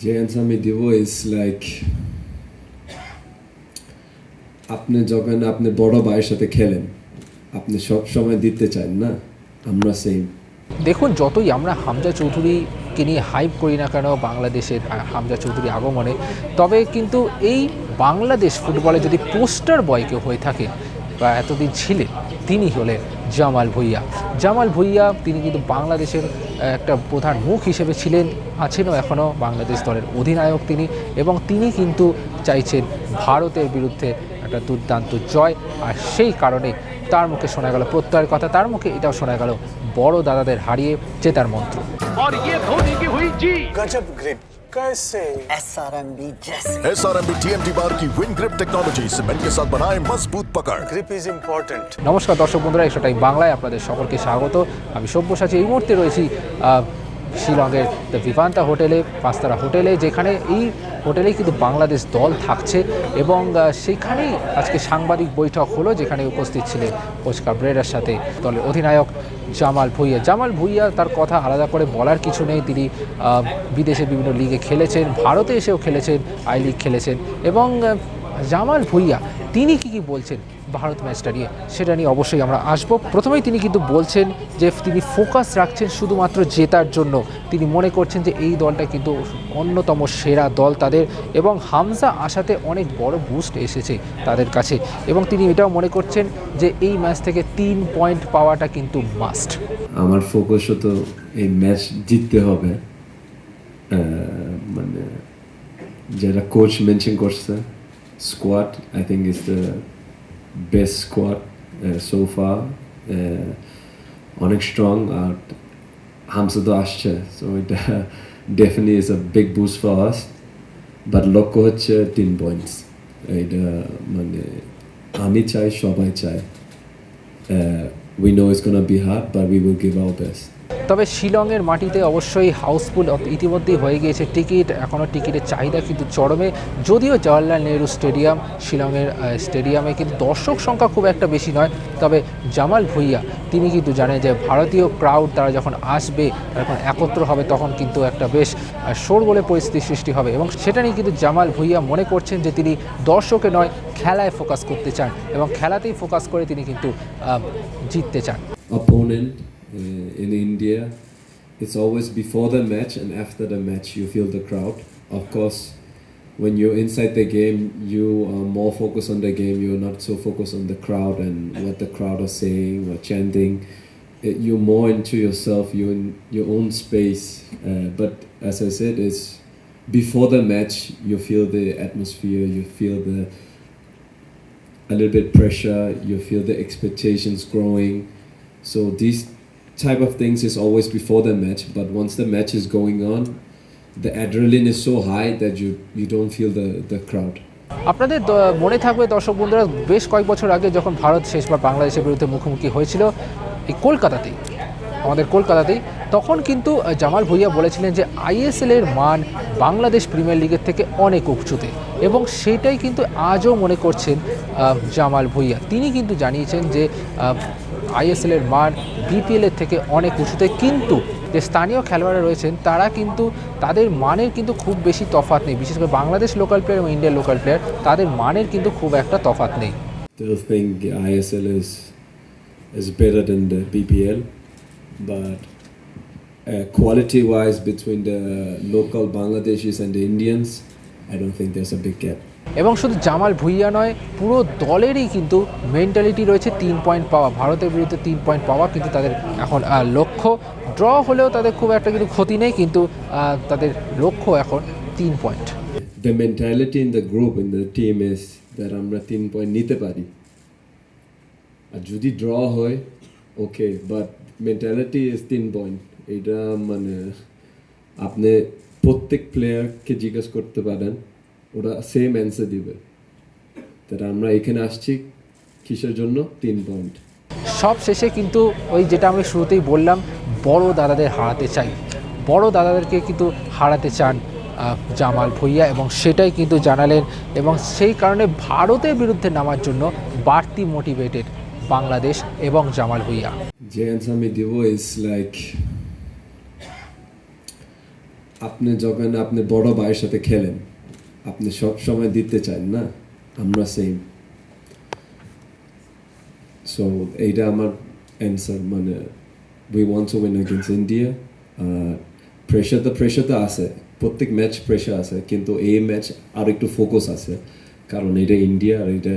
যে অ্যান্সার আমি দিব ইজ লাইক আপনি যখন আপনি বড় ভাইয়ের সাথে খেলেন, আপনি সব সময় দিতে চান না? আমরা সেম দেখুন, যতই আমরা হামজা চৌধুরীকে নিয়ে হাইপ করি না কেন, বাংলাদেশের হামজা চৌধুরী আগমনে, তবে কিন্তু এই বাংলাদেশ ফুটবলে যদি পোস্টার বয় কেউ হয়ে থাকে বা এতদিন ছিলেন তিনি হলেন জামাল ভুইয়া। জামাল ভুইয়া তিনি কিন্তু বাংলাদেশের একটা প্রধান মুখ হিসেবে ছিলেন আছেনও এখনও বাংলাদেশ দলের অধিনায়ক তিনি এবং তিনি কিন্তু চাইছেন ভারতের বিরুদ্ধে একটা দুর্দান্ত জয়। আর সেই কারণে তার মুখে শোনা গেল প্রত্যয়ের কথা তার মুখে এটাও শোনা গেল বড় দাদাদের হারিয়ে জেতার মন্ত্র। और ये धोनी की हुई जी गजब ग्रिप कैसे एस आर एम बी जैसे S R M B T M T bar की विन ग्रिप टेक्नोलॉजी सीमेंट के साथ बनाए मजबूत पकड़ ग्रिप इज इम्पोर्टेंट নমস্কার দর্শক বন্ধুরা একশো টাইম বাংলায় আপনাদের সকলকে স্বাগত আমি সব্যসাচী এই মুহূর্তে রয়েছি আহ, শিলংয়ের দ্য ভিভান্তা হোটেলে পাঁচতারা হোটেলে, যেখানে এই হোটেলেই কিন্তু বাংলাদেশ দল থাকছে এবং সেখানেই আজকে সাংবাদিক বৈঠক হলো, যেখানে উপস্থিত ছিলেন কোচ কাবরেরার সাথে দলের অধিনায়ক জামাল ভুইয়া। জামাল ভুইয়া তার কথা আলাদা করে বলার কিছু নেই। তিনি বিদেশে বিভিন্ন লিগে খেলেছেন, ভারতে এসেও খেলেছেন, আই লিগ খেলেছেন এবং জামাল ভুইয়া, তিনি কি কি বলছেন? ভারত ম্যাচটা নিয়ে, সেটা নিয়ে অবশ্যই আমরা আসব। প্রথমেই তিনি কিন্তু বলছেন যে তিনি ফোকাস রাখছেন শুধুমাত্র জেতার জন্য। তিনি মনে করছেন যে এই দলটা কিন্তু অন্যতম সেরা দল তাদের এবং হামজা আসাতে অনেক বড় বুস্ট এসেছে তাদের কাছে। এবং তিনি এটাও মনে করছেন যে এই ম্যাচ থেকে তিন পয়েন্ট পাওয়াটা কিন্তু মাস্ট আমার ফোকাসও তো এই ম্যাচ জিততে হবে। মানে যেটা কোচ মেনশন করছে squad I think is the best squad so far অনেক স্ট্রং আর হামসা তো আসছে সো এটা definitely is a big boost for us but লক্ষ্য হচ্ছে তিন পয়েন্টস এটা মানে আমি চাই সবাই চায় uh, we know it's going to be hard, but we will give our best. তবে শিলংয়ের মাটিতে অবশ্যই হাউসফুল ইতিমধ্যেই হয়ে গিয়েছে টিকিট এখনও টিকিটের চাহিদা কিন্তু চরমে। যদিও জওয়াহরলাল নেহরু স্টেডিয়াম, শিলংয়ের স্টেডিয়ামে কিন্তু দর্শক সংখ্যা খুব একটা বেশি নয়, তবে জামাল ভুইয়া, তিনি কিন্তু জানেন যে ভারতীয় ক্রাউড তারা যখন আসবে, তারা যখন একত্র হবে, তখন কিন্তু একটা বেশ শোরগোলে পরিস্থিতি সৃষ্টি হবে। এবং সেটা নিয়ে কিন্তু জামাল ভুইয়া মনে করছেন যে তিনি দর্শকে নয়, খেলায় ফোকাস করতে চান এবং খেলাতেই ফোকাস করে তিনি কিন্তু জিততে চান। Uh, in India, it's always before the match and after the match you feel the crowd. Of course, when you're inside the game, you are more focused on the game. You're not so focused on the crowd and what the crowd are saying or chanting. Uh, You're more into yourself. You're in your own space. Uh, but as I said, it's before the match. You feel the atmosphere. You feel the a little bit pressure you feel the expectations growing so these type of things is always before the match, but once the match is going on, the adrenaline is so high that you you don't feel the the crowd. আপনাদের মনে থাকবে দর্শক বন্ধুরা, বেশ কয়েক বছর আগে যখন ভারত শেষবার বাংলাদেশের বিরুদ্ধে মুখোমুখি হয়েছিল, এই কলকাতাতেই, আমাদের কলকাতাতেই, তখন কিন্তু জামাল ভুইয়া বলেছিলেন যে আইএসএল এর মান বাংলাদেশ প্রিমিয়ার লিগের থেকে অনেক উঁচুতে, এবং সেটাই কিন্তু আজও মনে করছেন জামাল ভুইয়া। তিনি কিন্তু জানিয়েছেন যে আইএসএল এর মান বিপিএল এর থেকে অনেক উঁচুতে। কিন্তু যে স্থানীয় খেলোয়াড়রা রয়েছেন তারা কিন্তু তাদের মানের কিন্তু খুব বেশি তফাৎ নেই। বিশেষ করে বাংলাদেশ লোকাল প্লেয়ার এবং ইন্ডিয়ান লোকাল প্লেয়ার তাদের মানের কিন্তু খুব একটা তফাৎ নেই। Still think ISL is is better than the BPL uh, quality wise between the local Bangladeshis and the Indians I don't think there's a big gap. এবং শুধু জামাল ভুইয়া নয় পুরো দলেরই কিন্তু মেন্টালিটি রয়েছে তিন পয়েন্ট পাওয়া। ভারতের বিরুদ্ধে তিন পয়েন্ট পাওয়া কিন্তু তাদের এখন লক্ষ্য। ড্র হলেও তাদের খুব একটা কিন্তু ক্ষতি নেই কিন্তু তাদের লক্ষ্য এখন তিন point the mentality in the group in the team is that আমরা তিন পয়েন্ট নিতে পারি। আর যদি ড্র হয় ওকে বাট মেন্টালিটি ইজ তিন পয়েন্ট এটা মানে আপনি প্রত্যেক প্লেয়ারকে জিজ্ঞেস করতে পারেন ওরা সেম অ্যান্সার দিবে। তারা আমরা এখানে আসছি কিসের জন্য? তিন পয়েন্ট সব শেষে কিন্তু ওই যেটা আমি শুরুতেই বললাম বড় দাদাদের হারাতে চাই। বড় দাদাদেরকে কিন্তু হারাতে চান জামাল ভুইয়া এবং সেটাই কিন্তু জানালেন এবং সেই কারণে ভারতের বিরুদ্ধে নামার জন্য বাড়তি মোটিভেটেড বাংলাদেশ এবং জামাল ভুইয়া। যে আমি দিব ইজ লাইক আপনি যখন আপনি বড় ভাইয়ের সাথে খেলেন, আপনি সব সময় দিতে চান না? আমরা সেম সো এইটা আমার অ্যান্সার মানে we want to win against India R pressure তো প্রেশার তো আছে, প্রত্যেক ম্যাচ প্রেশার আছে, কিন্তু এই ম্যাচ আর একটু ফোকাস আছে, কারণ এটা ইন্ডিয়া আর এটা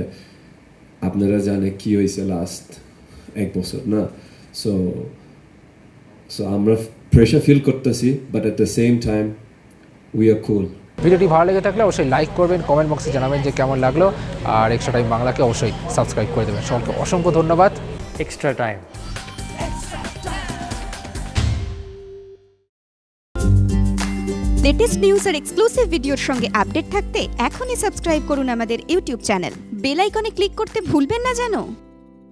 আপনারা জানে কি হয়েছে লাস্ট এক বছর, না? সো সো আমরা প্রেশার ফিল করতেছি but at the same time we are cool ভিডিওটি ভালো লেগে থাকলে অবশ্যই লাইক করবেন কমেন্ট বক্সে জানাবেন যে কেমন লাগল আর এক্সট্রা টাইম বাংলাকে অবশ্যই সাবস্ক্রাইব করে দেবেন। সকলকে অসংখ্য ধন্যবাদ। এক্সট্রা টাইম লেটেস্ট নিউজ আর এক্সক্লুসিভ ভিডিওর সঙ্গে আপডেট থাকতে এখনই সাবস্ক্রাইব করুন আমাদের ইউটিউব চ্যানেল বেল আইকনে ক্লিক করতে ভুলবেন না জানো